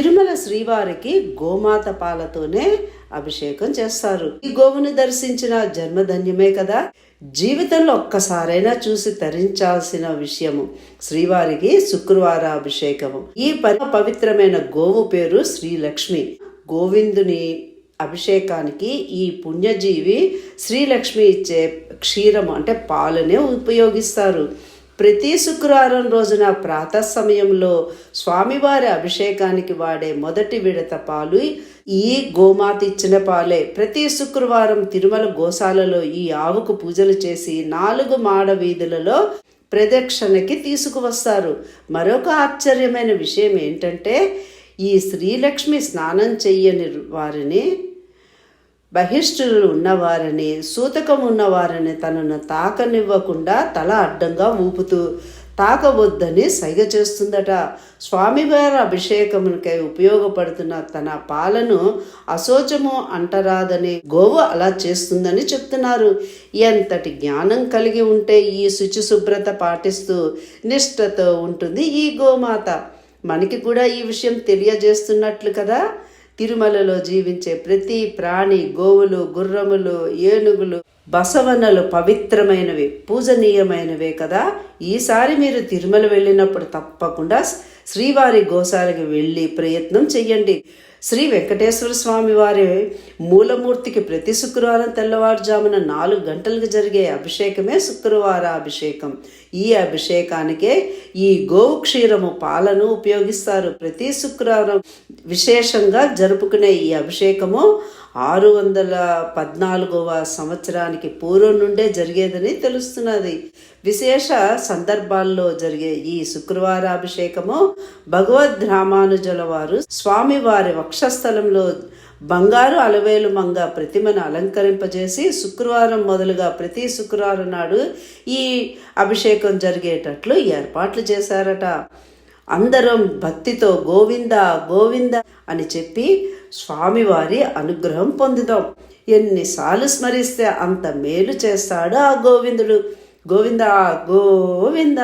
తిరుమల శ్రీవారికి గోమాత పాలతోనే అభిషేకం చేస్తారు. ఈ గోవుని దర్శించిన జన్మధన్యమే కదా. జీవితంలో ఒక్కసారైనా చూసి తరించాల్సిన విషయము. శ్రీవారికి శుక్రవార అభిషేకము. ఈ పరమ పవిత్రమైన గోవు పేరు శ్రీలక్ష్మి. గోవిందుని అభిషేకానికి ఈ పుణ్యజీవి శ్రీలక్ష్మి ఇచ్చే క్షీరము అంటే పాలనే ఉపయోగిస్తారు. ప్రతి శుక్రవారం రోజున ప్రాత సమయంలో స్వామివారి అభిషేకానికి వాడే మొదటి విడత పాలు ఈ గోమాత ఇచ్చిన పాలే. ప్రతి శుక్రవారం తిరుమల గోశాలలో ఈ ఆవుకు పూజలు చేసి నాలుగు మాడ వీధులలో ప్రదక్షిణకి తీసుకువస్తారు. మరొక ఆశ్చర్యమైన విషయం ఏంటంటే ఈ శ్రీలక్ష్మి స్నానం చెయ్యని వారిని బహిష్ఠులు ఉన్నవారని సూతకం ఉన్నవారని తనను తాకనివ్వకుండా తల అడ్డంగా ఊపుతూ తాకవద్దని సైగ చేస్తుందట. స్వామివారి అభిషేకమునికై ఉపయోగపడుతున్న తన పాలను అశోచము అంటరాదని గోవు అలా చేస్తుందని చెప్తున్నారు. ఎంతటి జ్ఞానం కలిగి ఉంటే ఈ శుచి శుభ్రత పాటిస్తూ నిష్ఠతో ఉంటుంది ఈ గోమాత. మనకి కూడా ఈ విషయం తెలియజేస్తున్నట్లు కదా? తిరుమలలో జీవించే ప్రతి ప్రాణి గోవులు గుర్రములు ఏనుగులు బసవనలు పవిత్రమైనవి పూజనీయమైనవే కదా? ఈసారి మీరు తిరుమల వెళ్ళినప్పుడు తప్పకుండా శ్రీవారి గోశాలకు వెళ్ళి ప్రయత్నం చెయ్యండి. శ్రీ వెంకటేశ్వర స్వామి వారి మూలమూర్తికి ప్రతి శుక్రవారం తెల్లవారుజామున నాలుగు గంటలకు జరిగే అభిషేకమే శుక్రవార అభిషేకం. ఈ అభిషేకానికే ఈ గోవు క్షీరము పాలను ఉపయోగిస్తారు. ప్రతి శుక్రవారం విశేషంగా జరుపుకునే ఈ అభిషేకము ఆరు వందల పద్నాలుగవ సంవత్సరానికి పూర్వం నుండే జరిగేదని తెలుస్తున్నది. విశేష సందర్భాల్లో జరిగే ఈ శుక్రవారాభిషేకము భగవద్ రామానుజుల వారు స్వామివారి వక్షస్థలంలో బంగారు అలవేలు మంగ ప్రతిమను అలంకరింపజేసి శుక్రవారం మొదలుగా ప్రతి శుక్రవారం నాడు ఈ అభిషేకం జరిగేటట్లు ఏర్పాట్లు చేశారట. అందరం భక్తితో గోవింద గోవింద అని చెప్పి స్వామివారి అనుగ్రహం పొందుదాం ఎన్నిసార్లు స్మరిస్తే అంత మేలు చేస్తాడు ఆ గోవిందుడు. గోవింద గోవింద.